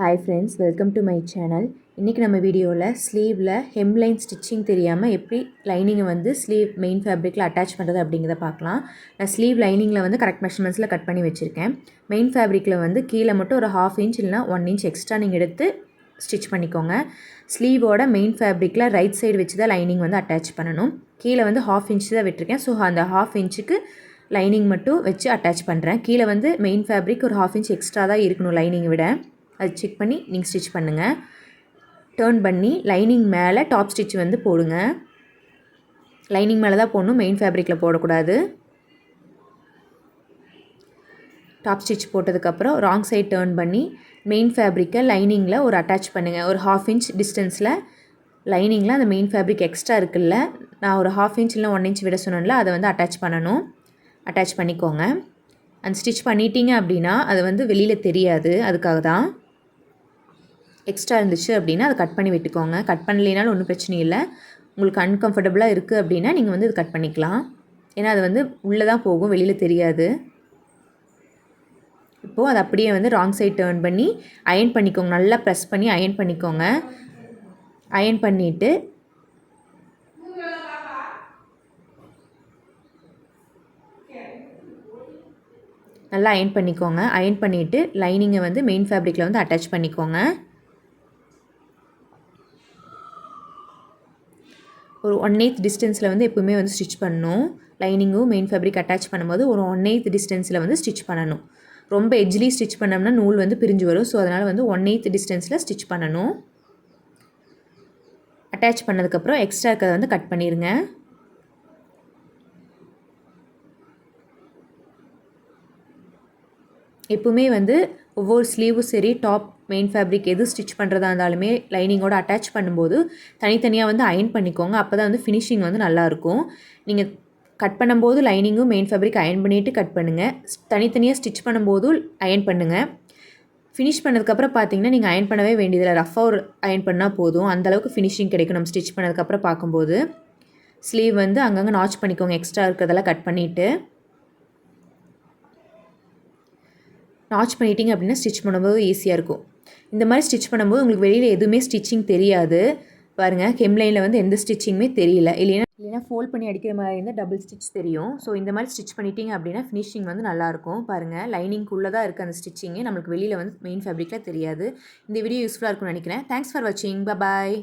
Hi friends welcome to my channel இன்றைக்கி நம்ம வீடியோவில் ஸ்லீவில் ஹெம்லைன் ஸ்டிச்சிங் தெரியாமல் எப்படி லைனிங்கை வந்து ஸ்லீவ் மெயின் ஃபேப்ரிக்கில் அட்டாச் பண்ணுறது அப்படிங்கிறத பார்க்கலாம். நான் ஸ்லீவ் லைனிங்கில் வந்து கரெக்ட் மெஷர்மெண்ட்ஸில் கட் பண்ணி வச்சுருக்கேன். மெயின் ஃபேப்ரிக்கில் வந்து கீழே மட்டும் ஒரு ஹாஃப் இன்ச் இல்லைனா ஒன் இன்ச் எக்ஸ்ட்ரா நீங்கள் எடுத்து ஸ்டிச் பண்ணிக்கோங்க. ஸ்லீவோட மெயின் ஃபேப்ரிக்கில் ரைட் சைடு வச்சு தான் லைனிங் வந்து அட்டாச் பண்ணணும். கீழே வந்து ஹாஃப் இன்ச் தான் விட்டுருக்கேன். ஸோ அந்த ஹாஃப் இன்ச்சுக்கு லைனிங் மட்டும் வச்சு அட்டாச் பண்ணுறேன் கீழே வந்து மெயின் ஃபேப்ரிக் ஒரு ஹாஃப் இன்ச் எக்ஸ்ட்ரா தான் இருக்கணும் லைனிங்கை விட. அது செக் பண்ணி நீங்கள் ஸ்டிச் பண்ணுங்கள் டேர்ன் பண்ணி லைனிங் மேலே டாப் ஸ்டிச் வந்து போடுங்க. லைனிங் மேலே தான் போடணும் மெயின் ஃபேப்ரிக்கில் போடக்கூடாது. டாப் ஸ்டிச் போட்டதுக்கப்புறம் ராங் சைட் டேர்ன் பண்ணி மெயின் ஃபேப்ரிக்கை லைனிங்கில் ஒரு அட்டாச் பண்ணுங்கள் ஒரு ஹாஃப் இன்ச் டிஸ்டன்ஸில் லைனிங்கில் அந்த மெயின் ஃபேப்ரிக் எக்ஸ்ட்ரா இருக்குல்ல நான் ஒரு ஹாஃப் இன்ச் இல்லை ஒன் இன்ச் விட சொன்னேன்ல அதை வந்து அட்டாச் பண்ணணும். அட்டாச் பண்ணிக்கோங்க. அந்த ஸ்டிச் பண்ணிட்டீங்க அப்படின்னா அது வந்து வெளியில் தெரியாது அதுக்காக தான் எக்ஸ்ட்ரா இருந்துச்சு அப்படின்னா அதை கட் பண்ணி விட்டுக்கோங்க. கட் பண்ணலைனாலும் ஒன்றும் பிரச்சனை இல்லை. உங்களுக்கு அன்கம்ஃபர்டபுளாக இருக்குது அப்படின்னா நீங்கள் வந்து இது கட் பண்ணிக்கலாம். ஏன்னா அது வந்து உள்ளே தான் போகும் வெளியில் தெரியாது. இப்போது அதை அப்படியே வந்து ராங் சைட் டேர்ன் பண்ணி அயன் பண்ணிக்கோங்க. நல்லா ப்ரெஸ் பண்ணி அயன் பண்ணிக்கோங்க. அயன் பண்ணிவிட்டு நல்லா அயன் பண்ணிக்கோங்க. அயன் பண்ணிவிட்டு லைனிங்கை வந்து மெயின் ஃபேப்ரிக்கில் வந்து அட்டாச் பண்ணிக்கோங்க. ஒரு ஒன் எய்த் டிஸ்டன்ஸில் வந்து எப்போவுமே வந்து ஸ்டிச் பண்ணணும். லைனிங்கும் மெயின் ஃபேப்ரிக் அட்டாச் பண்ணும்போது ஒரு ஒன் எய்த் டிஸ்டன்ஸில் வந்து ஸ்டிச் பண்ணணும். ரொம்ப எஜ்லி ஸ்டிச் பண்ணோம்னா நூல் வந்து பிரிஞ்சு வரும். ஸோ அதனால் வந்து ஒன் எய்த் டிஸ்டன்ஸில் ஸ்டிச் பண்ணணும். அட்டாச் பண்ணதுக்கப்புறம் எக்ஸ்ட்ரா இருக்கிறத வந்து கட் பண்ணிடுங்க எப்பவுமே வந்து ஒவ்வொரு ஸ்லீவும் சரி டாப் மெயின் ஃபேப்ரிக் எது ஸ்டிச் பண்ணுறதா இருந்தாலுமே லைனிங்கோட அட்டாச் பண்ணும்போது தனித்தனியாக வந்து அயன் பண்ணிக்கோங்க. அப்போ தான் வந்து ஃபினிஷிங் வந்து நல்லாயிருக்கும். நீங்கள் கட் பண்ணும்போது லைனிங்கும் மெயின் ஃபேப்ரிக் அயன் பண்ணிவிட்டு கட் பண்ணுங்கள் தனித்தனியாக ஸ்டிச் பண்ணும்போது அயன் பண்ணுங்கள் ஃபினிஷ் பண்ணதுக்கப்புறம் பார்த்தீங்கன்னா நீங்கள் அயன் பண்ணவே வேண்டியதில்லை. ரஃபாக ஒரு அயன் பண்ணால் போதும். அந்தளவுக்கு ஃபினிஷிங் கிடைக்கும். நம்ம ஸ்டிச் பண்ணதுக்கப்புறம் பார்க்கும்போது ஸ்லீவ் வந்து அங்கங்கே நாச் பண்ணிக்கோங்க. எக்ஸ்ட்ரா இருக்கிறதெல்லாம் கட் பண்ணிவிட்டு நாச் பண்ணிட்டீங்க அப்படின்னா ஸ்டிச் பண்ணும்போது ஈஸியாக இருக்கும். இந்த மாதிரி ஸ்டிச் பண்ணும்போது உங்களுக்கு வெளியில் எதுவுமே ஸ்டிச்சிங் தெரியாது. பாருங்கள் ஹெம்லைனில் வந்து எந்த ஸ்டிச்சிங்குமே தெரியல. இல்லைன்னா இல்லைனா ஃபோல்ட் பண்ணி அடிக்கிற மாதிரி இருந்தால் டபுள் ஸ்டிச் தெரியும். ஸோ இந்த மாதிரி ஸ்டிச் பண்ணிட்டீங்க அப்படின்னா ஃபினிஷிங் வந்து நல்லாயிருக்கும் பாருங்கள் லைனிங்குள்ளே தான் இருக்குது அந்த ஸ்டிச்சிங்கு நம்மளுக்கு வெளியில் வந்து மெயின் ஃபேப்ரிக்கில் தெரியாது. இந்த வீடியோ யூஸ்ஃபுல்லாக இருக்கும்னு நினைக்கிறேன். தேங்க்ஸ் ஃபார் வாட்சிங் பாய்